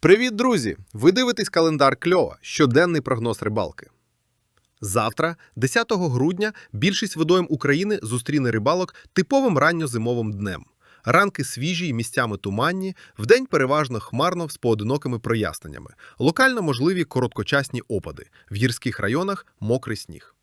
Привіт, друзі! Ви дивитесь календар Кльова, щоденний прогноз рибалки. Завтра, 10 грудня, більшість водойм України зустріне рибалок типовим ранньозимовим днем. Ранки свіжі і місцями туманні, вдень переважно хмарно з поодинокими проясненнями. Локально можливі короткочасні опади, в гірських районах мокрий сніг.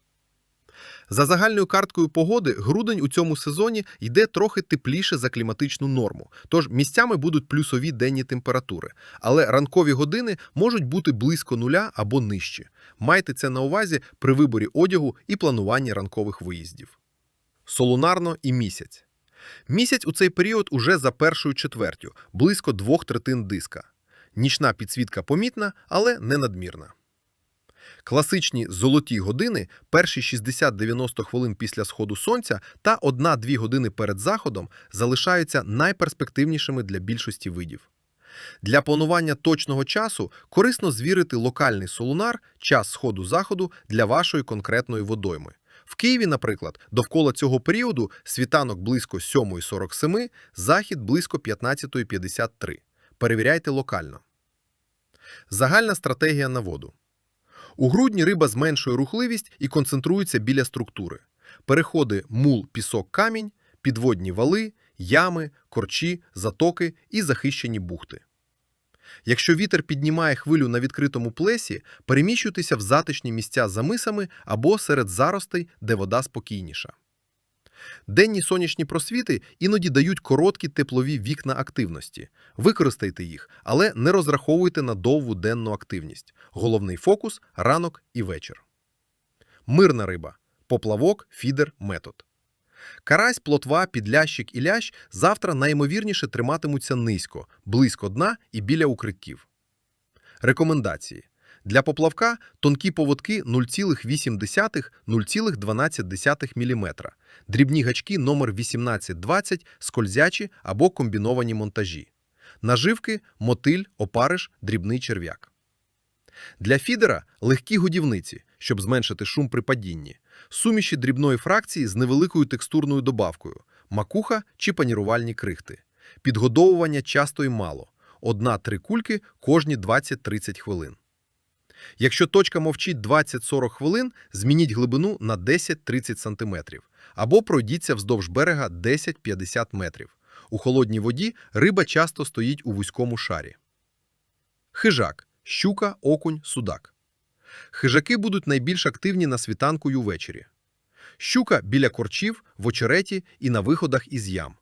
За загальною карткою погоди, грудень у цьому сезоні йде трохи тепліше за кліматичну норму, тож місцями будуть плюсові денні температури, але ранкові години можуть бути близько нуля або нижчі. Майте це на увазі при виборі одягу і плануванні ранкових виїздів. Солунарно і місяць. Місяць у цей період уже за першою чвертю, близько двох третин диска. Нічна підсвітка помітна, але не надмірна. Класичні золоті години, перші 60-90 хвилин після сходу сонця та 1-2 години перед заходом залишаються найперспективнішими для більшості видів. Для планування точного часу корисно звірити локальний солунар, час сходу-заходу для вашої конкретної водойми. В Києві, наприклад, довкола цього періоду світанок близько 7.47, захід близько 15.53. Перевіряйте локально. Загальна стратегія на воду. У грудні риба зменшує рухливість і концентрується біля структури. Переходи мул, пісок, камінь, підводні вали, ями, корчі, затоки і захищені бухти. Якщо вітер піднімає хвилю на відкритому плесі, переміщуйтеся в затишні місця за мисами або серед заростей, де вода спокійніша. Денні сонячні просвіти іноді дають короткі теплові вікна активності. Використайте їх, але не розраховуйте на довгу денну активність. Головний фокус ранок і вечір. Мирна риба. Поплавок, фідер, метод. Карась, плотва, підлящик і лящ завтра наймовірніше триматимуться низько, близько дна і біля укриттів. Рекомендації. Для поплавка тонкі поводки 0,8-0,12 мм, дрібні гачки номер 1820, скользячі або комбіновані монтажі. Наживки, мотиль, опариш, дрібний черв'як. Для фідера легкі годівниці, щоб зменшити шум при падінні, суміші дрібної фракції з невеликою текстурною добавкою, макуха чи панірувальні крихти. Підгодовування часто і мало. Одна-три кульки кожні 20-30 хвилин. Якщо точка мовчить 20-40 хвилин, змініть глибину на 10-30 см або пройдіться вздовж берега 10-50 метрів. У холодній воді риба часто стоїть у вузькому шарі. Хижак – щука, окунь, судак. Хижаки будуть найбільш активні на світанку й увечері. Щука біля корчів, в очереті і на виходах із ям.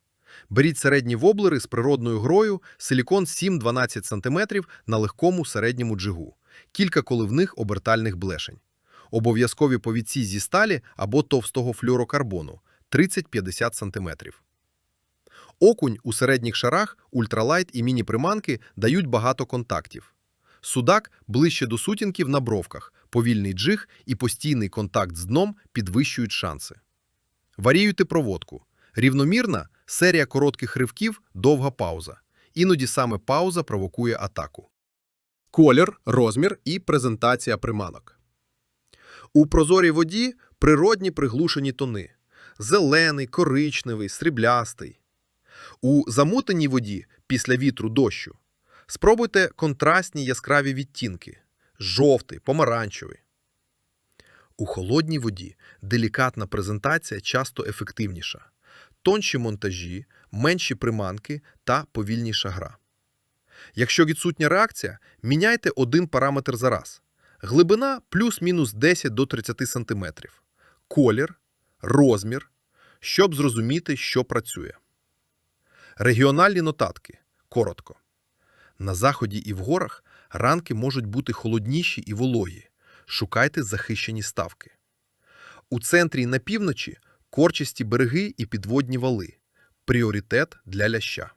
Беріть середні воблери з природною грою, силікон 7-12 см на легкому середньому джигу, кілька коливних обертальних блешень. Обов'язкові повідці зі сталі або товстого флюорокарбону 30-50 см. Окунь у середніх шарах, ультралайт і міні-приманки дають багато контактів. Судак ближче до сутінків на бровках, повільний джиг і постійний контакт з дном підвищують шанси. Варіюйте проводку. Рівномірна серія коротких ривків, довга пауза. Іноді саме пауза провокує атаку. Колір, розмір і презентація приманок. У прозорій воді природні приглушені тони. Зелений, коричневий, сріблястий. У замутеній воді після вітру дощу спробуйте контрастні яскраві відтінки жовтий, помаранчевий. У холодній воді делікатна презентація часто ефективніша. Тонші монтажі, менші приманки та повільніша гра. Якщо відсутня реакція, міняйте один параметр за раз. Глибина плюс-мінус 10 до 30 см. Колір, розмір, щоб зрозуміти, що працює. Регіональні нотатки. Коротко. На заході і в горах ранки можуть бути холодніші і вологі. Шукайте захищені ставки. У центрі і на півночі корчасті береги і підводні вали. Пріоритет для ляща.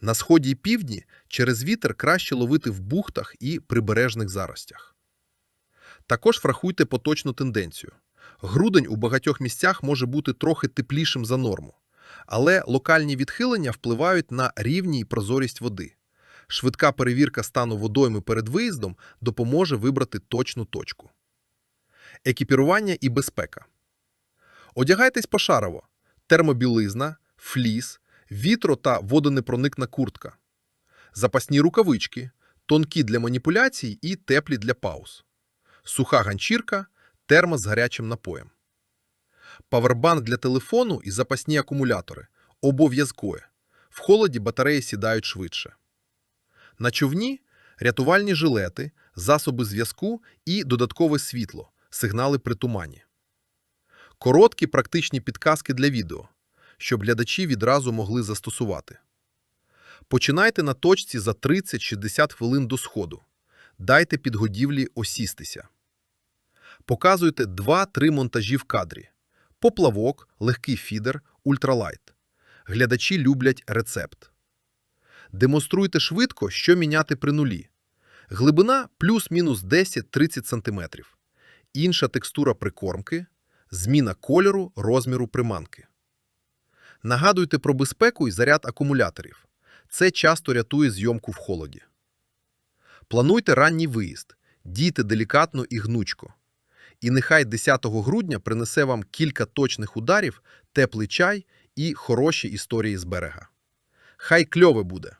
На сході і півдні через вітер краще ловити в бухтах і прибережних заростях. Також врахуйте поточну тенденцію. Грудень у багатьох місцях може бути трохи теплішим за норму, але локальні відхилення впливають на рівні і прозорість води. Швидка перевірка стану водойми перед виїздом допоможе вибрати точну точку. Екіпірування і безпека. Одягайтесь пошарово. Термобілизна, фліс, вітро та водонепроникна куртка. Запасні рукавички, тонкі для маніпуляцій і теплі для пауз. Суха ганчірка, термос з гарячим напоєм. Павербанк для телефону і запасні акумулятори – обов'язкове. В холоді батареї сідають швидше. На човні – рятувальні жилети, засоби зв'язку і додаткове світло, сигнали при тумані. Короткі практичні підказки для відео, щоб глядачі відразу могли застосувати. Починайте на точці за 30-60 хвилин до сходу. Дайте підгодівлі осістися. Показуйте 2-3 монтажі в кадрі. Поплавок, легкий фідер, ультралайт. Глядачі люблять рецепт. Демонструйте швидко, що міняти при нулі. Глибина плюс-мінус 10-30 см. Інша текстура прикормки, зміна кольору, розміру приманки. Нагадуйте про безпеку і заряд акумуляторів. Це часто рятує зйомку в холоді. Плануйте ранній виїзд, дійте делікатно і гнучко. І нехай 10 грудня принесе вам кілька точних ударів, теплий чай і хороші історії з берега. Хай кльове буде!